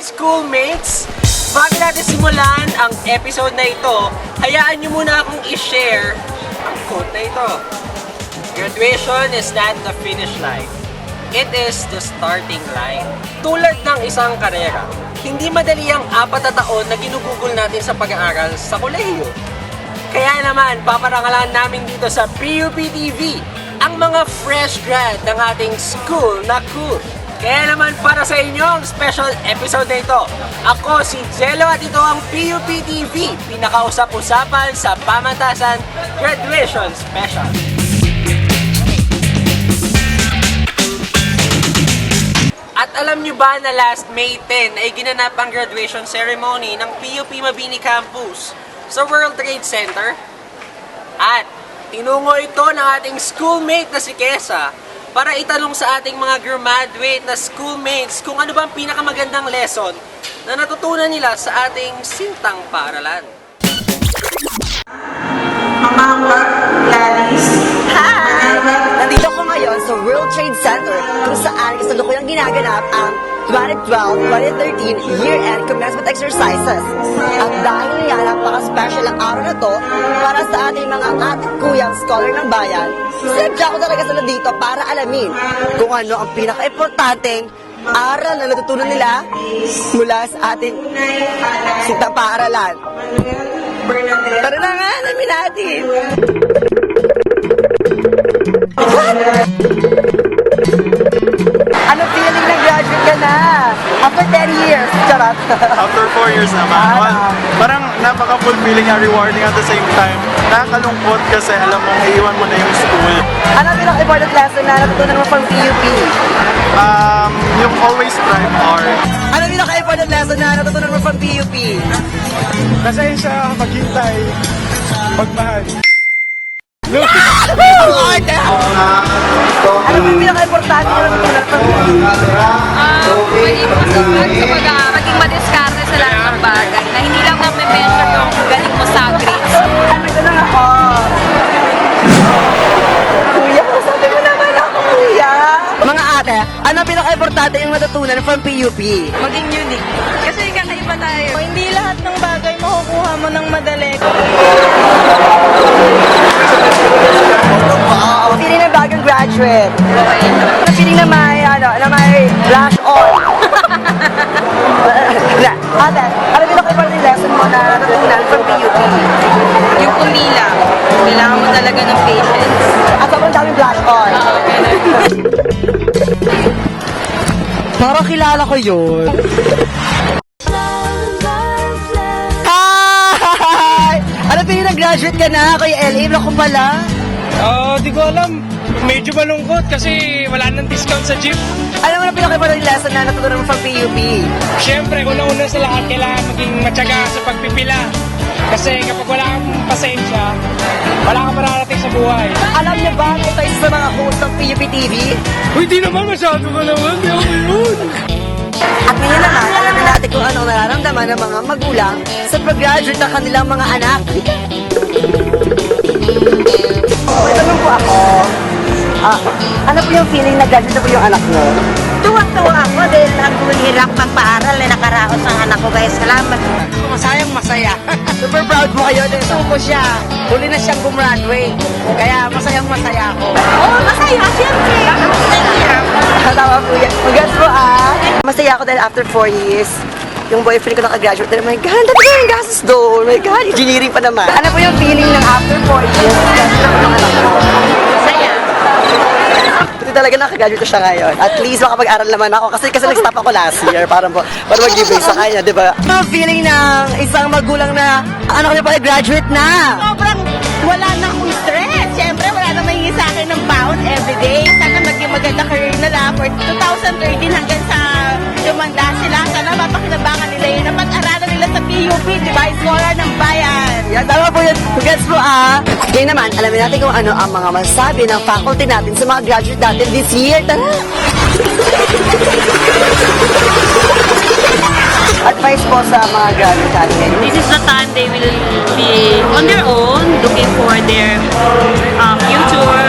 aking schoolmates, bago natin simulan ang episode na ito, hayaan nyo muna akong i-share ang quote na ito. Graduation is not the finish line. It is the starting line. Tulad ng isang karera, hindi madali ang apat na taon na ginugugol natin sa pag-aaral sa kolehiyo. Kaya naman, paparangalan namin dito sa PUP TV ang mga fresh grad ng ating school na cool. Kaya naman para sa inyo ang special episode na ito. Ako si Jello at ito ang PUP TV, pinakausap-usapan sa Pamantasan Graduation Special. At alam nyo ba na last May 10 ay ginanap ang graduation ceremony ng PUP Mabini Campus sa World Trade Center? At tinungo ito ng ating schoolmate na si Kesa para itanong sa ating mga graduate na schoolmates kung ano ba ang pinakamagandang lesson na natutunan nila sa ating sintang paaralan. Mama, Gladys. Hi! Nandito ko ngayon sa World Trade Center kung saan kasalukuyang ginaganap ang 2012-2013 Year-End Commencement Exercises. At dahil yan, napaka-special ang araw na to para sa ating mga at kuyang scholar ng bayan, sinadya ko talaga sila dito para alamin kung ano ang pinaka-importanteng aral na natutunan nila mula sa ating sintang paaralan. Tara na nga, alamin natin! Ano feeling na graduate ka na? After 10 years, charot. After 4 years naman, Ah, well, parang napaka-fulfilling and rewarding at the same time. Nakakalungkot kasi alam mong iiwan mo na yung school. ano ang pinaka-important lesson na natutunan mo from PUP? Um, yung always strive hard. Ano ang pinaka-important lesson na natutunan mo from PUP? Pasensya, maghintay, magmahal. Ang arte! Ano ang pinaka-importante na natutunan from PUP? Ah, maging sa pag-aaral, maging madiskarte sa lahat ng bagay, na hindi lang na-measure yung galing mo sa grades. Ito lang ako. Kuya, sabi mo naman ako, kuya. Mga ate, ano ang pinaka-importante yung natutunan from PUP? Maging unique. Kasi kakaiba tayo. Hindi lahat ng bagay makukuha mo ng madali. Feeling na bagong graduate. Ano feeling na may, ano, na may blush on. Ate, ano pinaka-important yung lesson mo na natutunan from PUP? Yung kumila, kailangan mo talaga ng patience. At sobrang daming blush on. Oo. Parang kilala ko yun. Hi! Ano feeling na graduate ka na? Kay LA, ko pala. Oo, di ko alam. Medyo malungkot kasi wala nang discount sa jeep. Ano mo na pinaka-important yung lesson na natutunan mo from PUP? Siyempre, una-una sa lahat, kailangan maging matyaga sa pagpipila. Kasi kapag wala kang pasensya, wala kang mararating sa buhay. Alam niyo ba kung tayo sa mga host ng PUP TV? Uy, di naman masyado ka naman. Di ako yun. At ngayon naman, alamin natin kung ano nararamdaman ng mga magulang sa pag-graduate ng kanilang mga anak. May tanong po ako. Ah, ano po yung feeling na graduate na po yung anak mo? Tuwang-tuwa ako dahil ang hirap magpaaral na nakaraos ang anak ko. Kaya salamat. Masayang masaya. Super proud mo kayo. Dahil suko siya. Huli na siyang gumraduate. Kaya masayang masaya ako. Oo, oh, masaya. Siyempre. Tama po yan. Congrats po ah. Masaya ako dahil after 4 years, yung boyfriend ko nakagraduate. Oh my God, dati ko yung gasos doon. Oh my God, engineering pa naman. Ano po yung feeling ng after 4 years, graduate ng anak mo? Masaya. Buti talaga nakagraduate ko siya ngayon. At least makapag-aral naman ako kasi kasi nag-stop ako last year para po para mag-give sa kanya, di ba? Ano feeling ng isang magulang na anak niya pa graduate na? Sobrang wala na akong stress. Siyempre, wala na mahingi sa akin ng pound everyday. Sana maging maganda career nila for 2013 hanggang sa lumanda sila. Sana mapakinabangan nila yun na pag-aralan nila sa PUP, di ba? Scholar ng bayan. Yan, tama po yun. Congrats po ah. Ngayon naman, alamin natin kung ano ang mga masabi ng faculty natin sa mga graduate natin this year. Tara! Advice po sa mga graduate natin. this is the time they will be on their own looking for their uh, future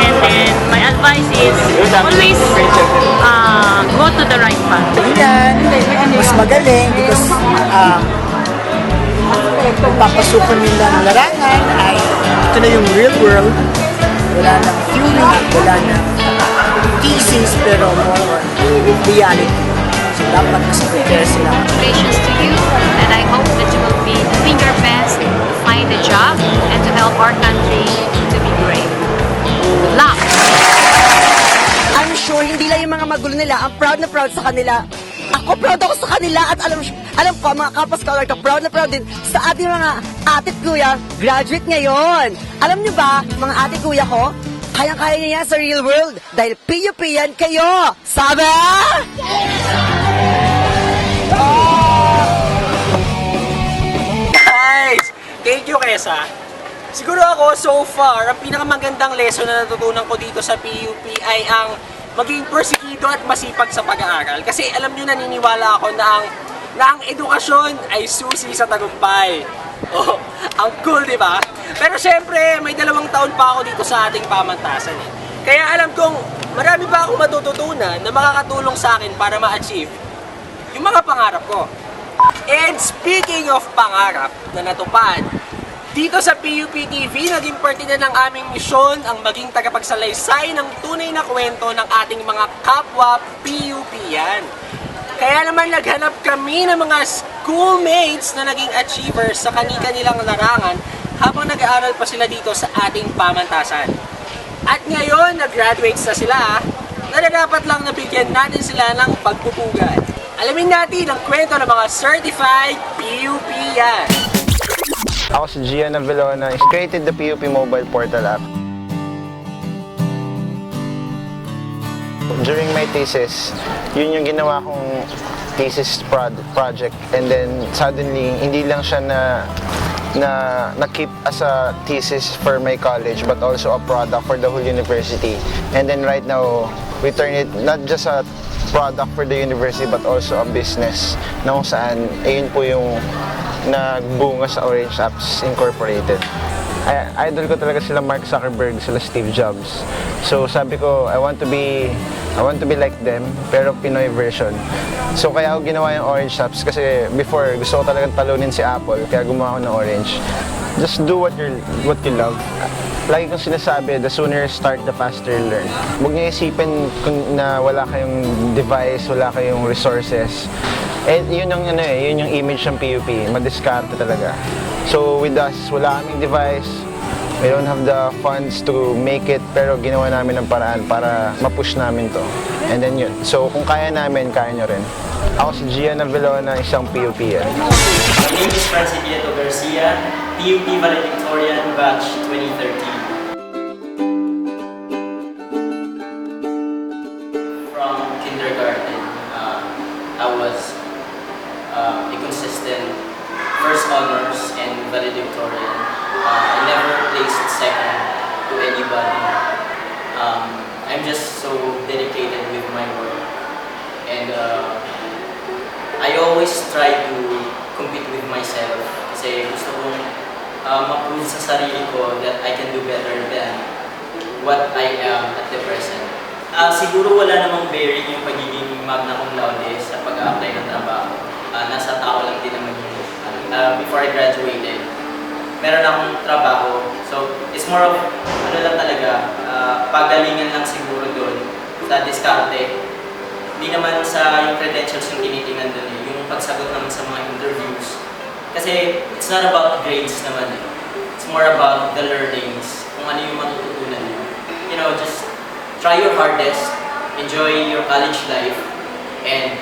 and then my advice is always uh, go to the right path Yan. Mas magaling because um, pagpapasukan nila ng larangan ay ito na yung real world. Wala nang theory, wala nang thesis, pero more on reality. So dapat mas prepare sila. Congratulations to you, and I hope that you will be doing your best to find a job and to help our country to be great. Good luck! I'm sure hindi lang yung mga magulo nila ang proud na proud sa kanila. Ako proud ako sa kanila at alam alam ko mga kapwa scholar ka proud na proud din sa ating mga ate at kuya graduate ngayon. Alam niyo ba, mga ate at kuya ko, kayang-kaya niya sa real world dahil PUP yan kayo. Sabi? Guys! Thank you, Kesa. Siguro ako, so far, ang pinakamagandang lesson na natutunan ko dito sa PUP ay ang maging persigido at masipag sa pag-aaral. Kasi alam nyo, naniniwala ako na ang, na ang edukasyon ay susi sa tagumpay. Oh, ang cool, di ba? Pero syempre, may dalawang taon pa ako dito sa ating pamantasan eh. Kaya alam kong marami pa akong matututunan na makakatulong sa akin para ma-achieve yung mga pangarap ko. And speaking of pangarap na natupad, dito sa PUP TV, naging parte na ng aming misyon ang maging tagapagsalaysay ng tunay na kwento ng ating mga kapwa PUP yan. Kaya naman naghanap kami ng mga schoolmates na naging achievers sa kani-kanilang larangan habang nag-aaral pa sila dito sa ating pamantasan. At ngayon, nag-graduates na sila na dapat lang nabigyan natin sila ng pagpupugan. Alamin natin ang kwento ng mga certified PUP yan. Ako si Gian Avelona. I created the PUP mobile portal app. During my thesis, yun yung ginawa kong thesis prod- project. And then suddenly, hindi lang siya na na na-keep as a thesis for my college but also a product for the whole university. And then right now, we turn it not just a product for the university but also a business na kung saan ayun po yung nagbunga sa Orange Apps Incorporated. I- idol ko talaga sila Mark Zuckerberg, sila Steve Jobs. So sabi ko, I want to be I want to be like them, pero Pinoy version. So kaya ako ginawa yung Orange Apps kasi before gusto ko talagang talunin si Apple, kaya gumawa ako ng Orange. Just do what you what you love. Lagi kong sinasabi, the sooner you start, the faster you learn. Huwag niyo isipin kung na wala kayong device, wala kayong resources. Eh, yun ang ano eh, yun yung image ng PUP, madiskarte talaga. So with us, wala kaming device, we don't have the funds to make it, pero ginawa namin ng paraan para ma-push namin to. And then yun. So kung kaya namin, kaya nyo rin. Ako si Gian Avelona, isang PUP yan. My name is Francilieto Garcia, PUP Valedictorian Batch 2013. Dedicated with my work. And uh, I always try to compete with myself kasi gusto kong uh, ma-prove sa sarili ko that I can do better than what I am at the present. Ah, siguro wala namang bearing yung pagiging magna cum laude sa pag-apply ng trabaho. Ah, nasa tao lang din naman yun. Ah, before I graduated, meron akong trabaho. So, it's more of, ano lang talaga, ah, pagalingan lang siguro sa diskarte hindi naman sa yung credentials yung tinitingnan doon eh, yung pagsagot naman sa mga interviews. Kasi it's not about grades naman eh. It's more about the learnings, kung ano yung matututunan mo. You know, just try your hardest, enjoy your college life, and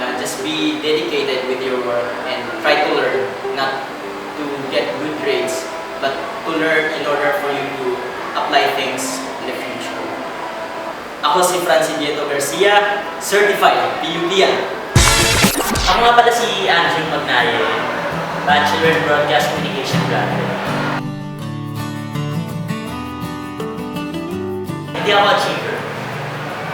uh, just be dedicated with your work and try to learn, not to get good grades, but to learn in order for you to apply things. Ako si Francilieto Garcia, certified PUP yan. Ako nga pala si Angel Magnaye, Bachelor in Broadcast Communication graduate. Hindi ako achiever.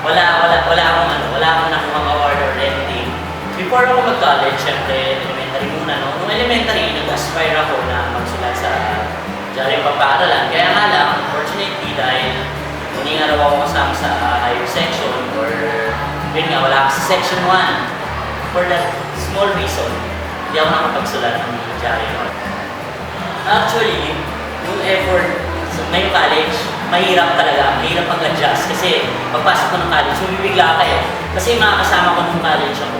Wala, wala, wala akong ano, wala akong nakuha award or anything. Before ako mag-college, syempre, elementary muna, no? Nung elementary, nag-aspire ako na magsulat hindi nga raw ako kasama sa higher section or yun nga, wala ako sa section 1. for that small reason, hindi ako nakapagsulat ng diary. Actually, yung effort sa ngayong college, mahirap talaga. Mahirap mag-adjust kasi pagpasok ko ng college, bumibigla ka eh. Kasi mga kasama ko ng college ako,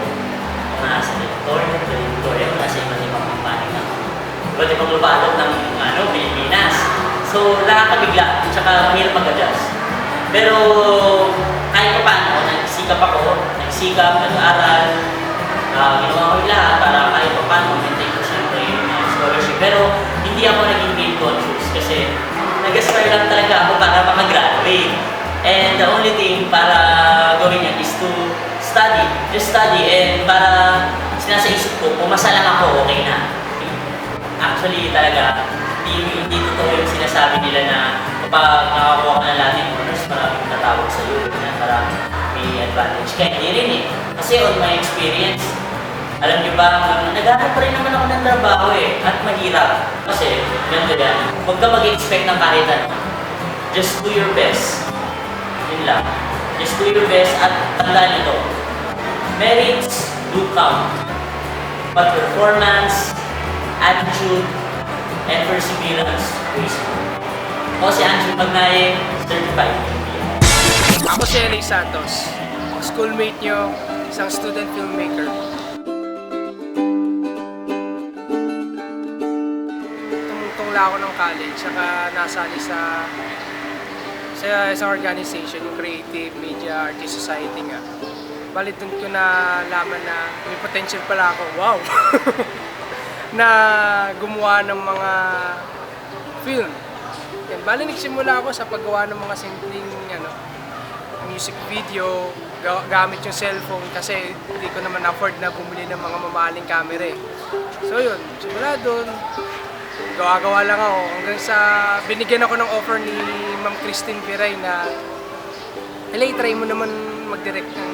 mga sa Victoria, Victoria, nasa iba't ibang kumpanya na. Iba't ibang lubalot ng ano, Pilipinas. So, nakakabigla, tsaka mahirap mag-adjust. Pero kahit pa paano, nagsikap ako, nagsikap, nag-aral, uh, ginawa ko yung lahat para kahit pa paano, maintain ko siyempre yung uh, scholarship. Pero hindi ako naging game conscious kasi nag-aspire lang talaga ako para makagraduate. And the only thing para gawin yan is to study, just study, and para sinasa ko, pumasa lang ako, okay na. Actually, talaga, hindi, hindi totoo yung sinasabi nila na kapag nakakuha ka ng Latin maraming tatawag sa iyo na parang may advantage ka. Hindi rin eh. Kasi on my experience, alam niyo ba, naghanap pa rin naman ako ng trabaho eh, at mahirap. Kasi, ganito yan, huwag ka mag-expect ng kahit ano. Just do your best. Yun lang. Just do your best at tandaan nyo to. Merits do count. But performance, attitude, and perseverance more. Ako si Andrew Magnaye, certified. Ako si Eli Santos, schoolmate nyo, isang student filmmaker. Tumutungla ako ng college, saka nasali sa sa isang organization, yung Creative Media Artist Society nga. Bali doon ko na laman na may potential pala ako. Wow! na gumawa ng mga film. Yan, bali nagsimula ako sa paggawa ng mga simpleng ano, music video, ga- gamit yung cellphone kasi hindi ko naman afford na bumili ng mga mamahaling camera eh. So yun, simula doon, gawa-gawa lang ako hanggang sa binigyan ako ng offer ni Ma'am Christine Piray na Helay, try mo naman mag-direct ng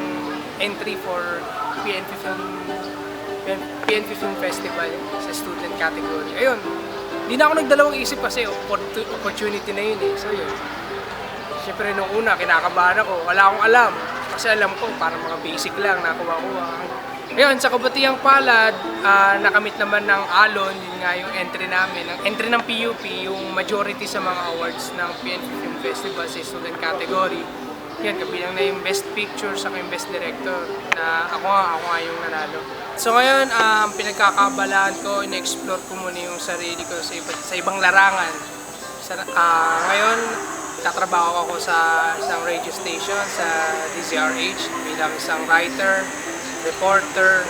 entry for PNP Film PNP Film Festival sa student category. Ayun, hindi na ako nagdalawang isip kasi oppor- opportunity na yun eh. So yun. Siyempre nung una, kinakabahan ako. Wala akong alam. Kasi alam ko, parang mga basic lang, nakuha-kuha. Ngayon, sa Kabatiyang Palad, ah, nakamit naman ng Alon, yun nga yung entry namin. Ang entry ng PUP, yung majority sa mga awards ng PNP Film Festival sa student category. Yan, kabilang na yung Best Picture sa yung Best Director na ako nga, ako nga yung nanalo. So ngayon, um, pinagkakabalaan ko, in-explore ko muna yung sarili ko sa, iba, sa ibang larangan. Sa, ah, ngayon, tatrabaho ako sa isang radio station sa DZRH bilang isang writer, reporter,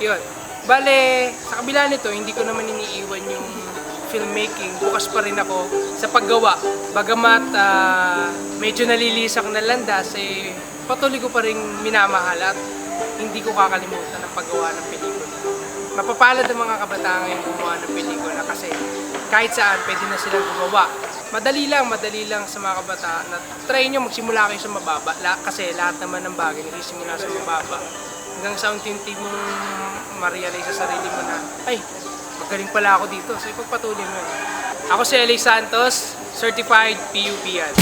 yun. Bale, sa kabila nito, hindi ko naman iniiwan yung filmmaking. Bukas pa rin ako sa paggawa. Bagamat ah, medyo nalilisak na landas, eh, patuloy ko pa rin minamahal at hindi ko kakalimutan ang paggawa ng pelikula. Mapapalad ang mga kabataan ngayon gumawa ng pelikula kasi kahit saan pwede na silang gumawa. Madali lang, madali lang sa mga kabataan na try nyo magsimula kayo sa mababa La, kasi lahat naman ng bagay nagsisimula sa mababa. Hanggang sa unti-unti mong ma-realize sa sarili mo na, ay, magaling pala ako dito. So ipagpatuloy mo. Ako si Eli Santos, Certified PUP yan.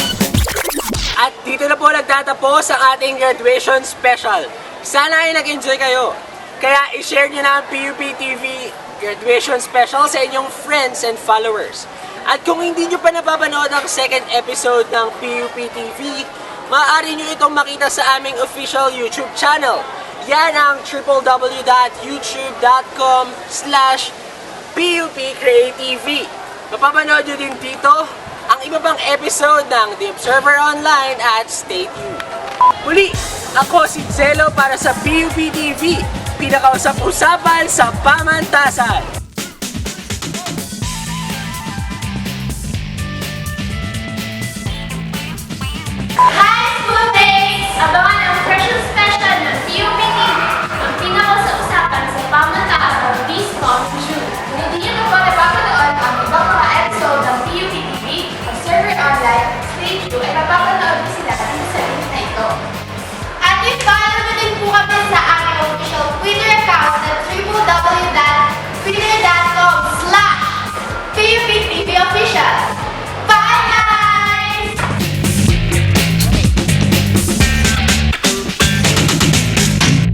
At dito na po nagtatapos ang ating graduation special. Sana ay nag-enjoy kayo. Kaya i-share nyo na ang PUP TV graduation special sa inyong friends and followers. At kung hindi nyo pa napapanood ang second episode ng PUP TV, maaari nyo itong makita sa aming official YouTube channel. Yan ang www.youtube.com slash DUP Creative TV. Mapapanood nyo din dito ang iba pang episode ng The Observer Online at Stay Tuned. Muli, ako si Zelo para sa PUP TV, pinakausap-usapan sa pamantasan. abangan ang special special ng PUPT, ang pinakausap-usapan sa pamantasan.